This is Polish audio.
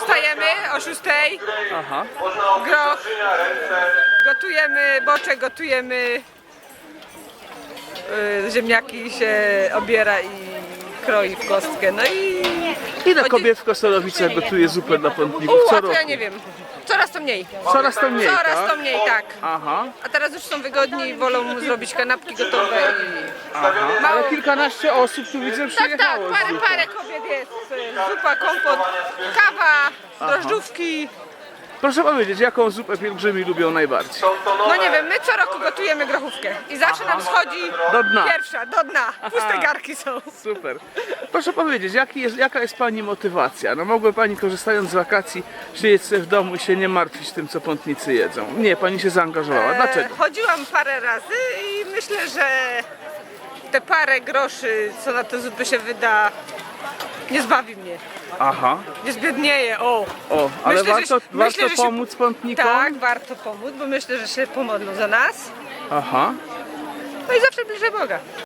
wstajemy o 6, Aha. groch, gotujemy boczek, gotujemy y, ziemniaki się obiera i kroi w kostkę. No i Ile Chodzi- kobiet w Kosolowicach gotuje zupę dla pątników co roku? ja nie wiem. Coraz to mniej. Coraz to mniej, Coraz tak? to mniej, tak. Aha, A teraz już są wygodni, wolą zrobić kanapki gotowe i aha. Ale kilkanaście osób tu widzę Tak, tak, przyjechało. z parę, zupą. parę kobiet jest. Zupa, kompot, drożdżówki. Proszę powiedzieć, jaką zupę pielgrzymi lubią najbardziej? No nie wiem, my co roku gotujemy grochówkę i zawsze nam schodzi Do dna. pierwsza, do dna. Puste garki są. Super. Proszę powiedzieć, jaki jest, jaka jest Pani motywacja? No mogły Pani korzystając z wakacji siedzieć sobie w domu i się nie martwić tym, co pątnicy jedzą. Nie, Pani się zaangażowała. Dlaczego? E, chodziłam parę razy i myślę, że te parę groszy, co na tę zupę się wyda, nie zbawi mnie. Aha. Nie zbiednieje, o. O, ale Myślę, że warto, się- warto myślę, że się- pomóc pątnikom? Tak, warto pomóc, bo myślę, że się pomodlą za nas. Aha. No i zawsze bliżej Boga.